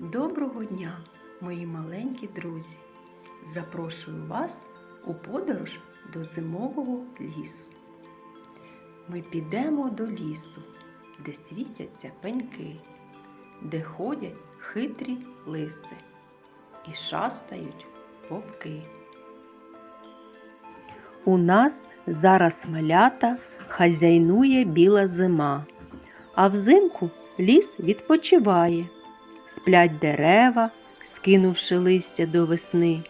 Доброго дня, мої маленькі друзі! Запрошую вас у подорож до зимового лісу. Ми підемо до лісу, де світяться пеньки, де ходять хитрі лиси і шастають вовки. У нас зараз малята хазяйнує біла зима, а взимку ліс відпочиває. Сплять дерева, скинувши листя до весни,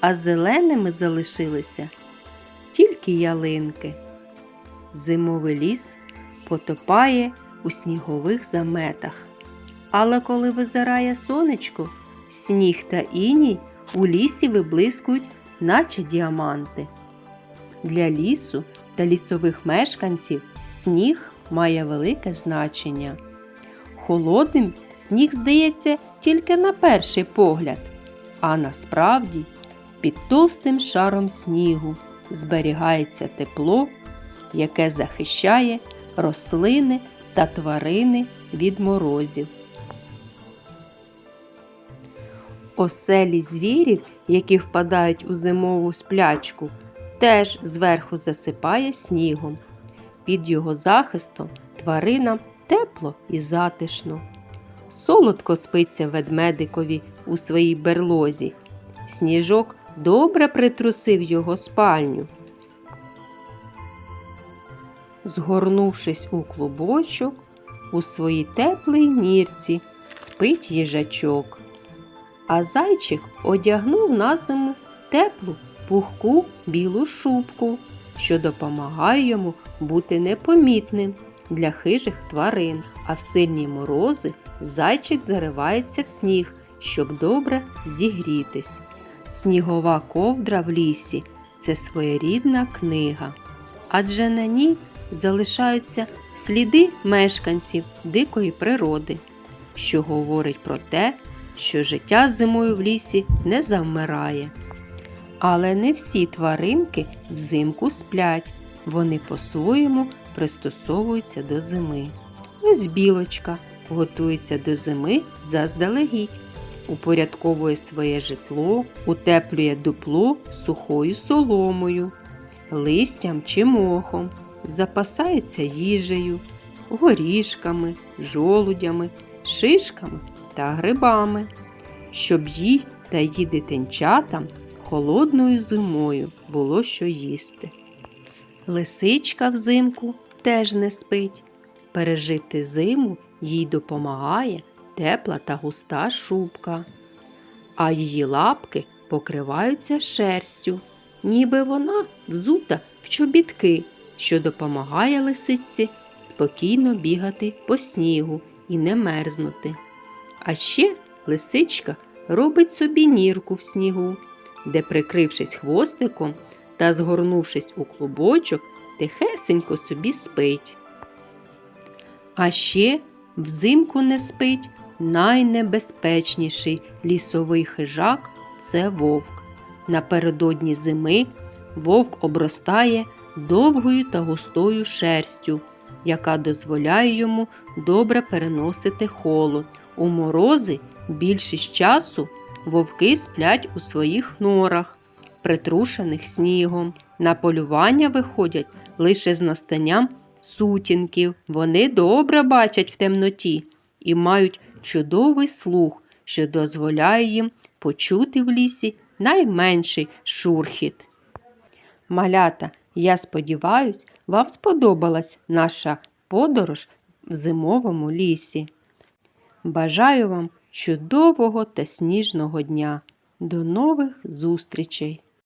а зеленими залишилися тільки ялинки. Зимовий ліс потопає у снігових заметах. Але коли визирає сонечко, сніг та іній у лісі виблискують, наче діаманти. Для лісу та лісових мешканців сніг має велике значення. Холодним сніг здається тільки на перший погляд, а насправді під товстим шаром снігу зберігається тепло, яке захищає рослини та тварини від морозів. Оселі звірів, які впадають у зимову сплячку, теж зверху засипає снігом. Під його захистом тваринам тепло і затишно. Солодко спиться ведмедикові у своїй берлозі. Сніжок добре притрусив його спальню. Згорнувшись у клубочок, у своїй теплій нірці спить їжачок. А зайчик одягнув на зиму теплу пухку білу шубку, що допомагає йому бути непомітним для хижих тварин, а в сильні морози зайчик заривається в сніг, щоб добре зігрітись. Снігова ковдра в лісі це своєрідна книга, адже на ній залишаються сліди мешканців дикої природи, що говорить про те, що життя зимою в лісі не завмирає. Але не всі тваринки взимку сплять, вони по-своєму пристосовуються до зими. Ось білочка готується до зими заздалегідь, упорядковує своє житло, утеплює дупло сухою соломою, листям чи мохом, запасається їжею, горішками, жолудями, шишками та грибами, щоб їй та її дитинчатам холодною зимою було що їсти. Лисичка взимку теж не спить. Пережити зиму їй допомагає тепла та густа шубка, а її лапки покриваються шерстю, ніби вона взута в чобітки, що допомагає лисиці спокійно бігати по снігу і не мерзнути. А ще лисичка робить собі нірку в снігу, де, прикрившись хвостиком та згорнувшись у клубочок, тихесенько собі спить. А ще взимку не спить найнебезпечніший лісовий хижак це вовк. Напередодні зими вовк обростає довгою та густою шерстю, яка дозволяє йому добре переносити холод. У морози більшість часу вовки сплять у своїх норах, притрушених снігом. На полювання виходять лише з настанням сутінків. Вони добре бачать в темноті і мають чудовий слух, що дозволяє їм почути в лісі найменший шурхіт. Малята, я сподіваюсь, вам сподобалась наша подорож в зимовому лісі. Бажаю вам чудового та сніжного дня. До нових зустрічей!